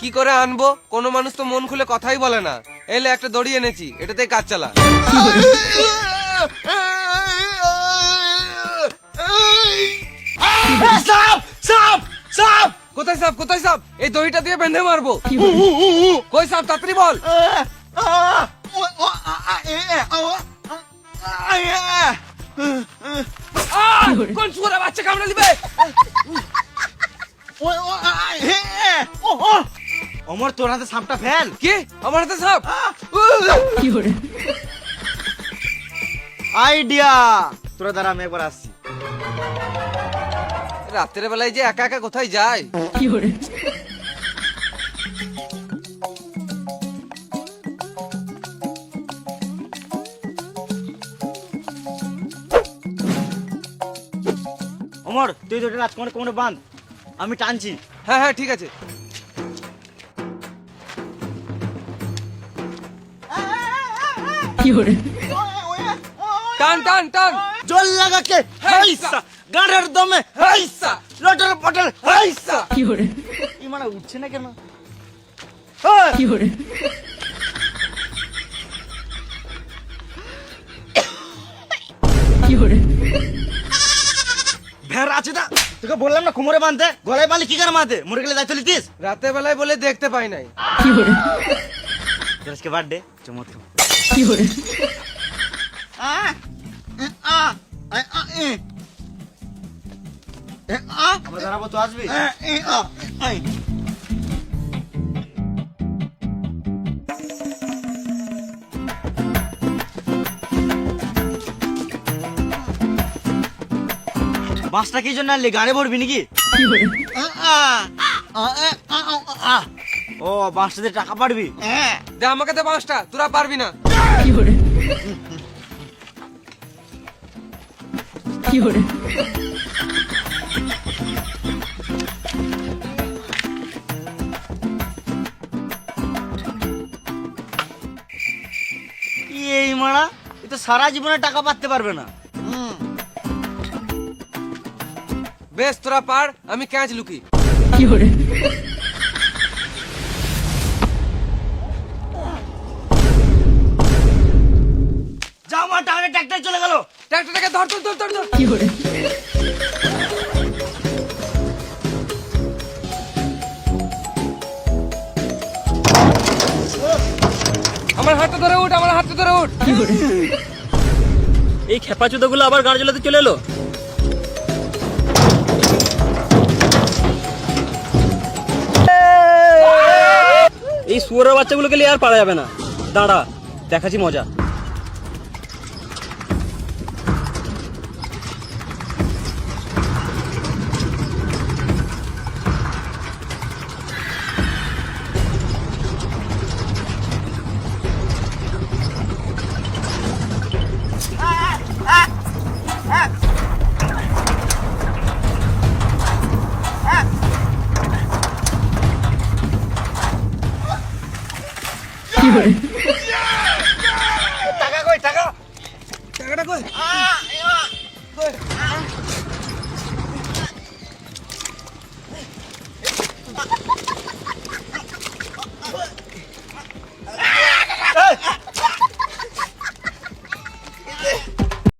কি করে আনব? কোনো মানুষ তো মন খুলে কথাই বলে না। এলে একটা দড়ি এনেছি এটাতেই কাজ চালা। সাপ সাপ সাপ! কোথায় সাপ কোথায় সাপ? এই দড়িটা দিয়ে বেঁধে মারবো। কই সাপ তাড়াতাড়ি বল। কোন সুরে বাচ্চা কামড়ে দিবে? অমর তোর হাতে সাপটা ফেল। কি? আমার হাতে সাপ? আইডিয়া! তোরা দ্বারা আমি একবার আসছি। রাত্রের বেলায় যে একা একা কোথায় যায়? অমর তুই তো রাজকুমার কোমরে বাঁধ। আমি টানছি। হ্যাঁ হ্যাঁ ঠিক আছে। টান টান টান। জল লাগাকে হাইসা গাড়ের দমে হাইসা লটর পটর হাইসা। এই মানে উঠছে না কেন? এই! ভেড় আছে দা তোকে বললাম না কোমরে বাঁধতে গলায় বাঁধলে কি করে মারতে মরে গেলে দায়িত্ব লিতিস রাতের বেলায় বলে দেখতে পাই নাই। তোর আজকে বার্থডে চমৎ আমরা তো বাসটা কি জন্য আনলি? গাড়ি ভরবি নাকি? ও বাসটা দিয়ে টাকা পারবি দে, আমাকে দে পাঁচটা তোরা পারবি না। এই মারা, এ তো সারা জীবনে টাকা পাততে পারবে না। বেশ, তোরা পার, আমি ক্যাচ লুকি। যা চলে গেল। ট্রাক্টরটাকে ধর ধর ধর ধর ধর। আমার হাতটা ধরে উঠ আমার হাতটা ধরে উঠ। এই খেপা গুলো আবার গাড়ি চালাতে চলে এলো? এই শুয়োরের বাচ্চাগুলোকে নিয়ে আর পারা যাবে না। দাঁড়া দেখাচ্ছি মজা। টাকা কই টাকা? টাকাটা কই?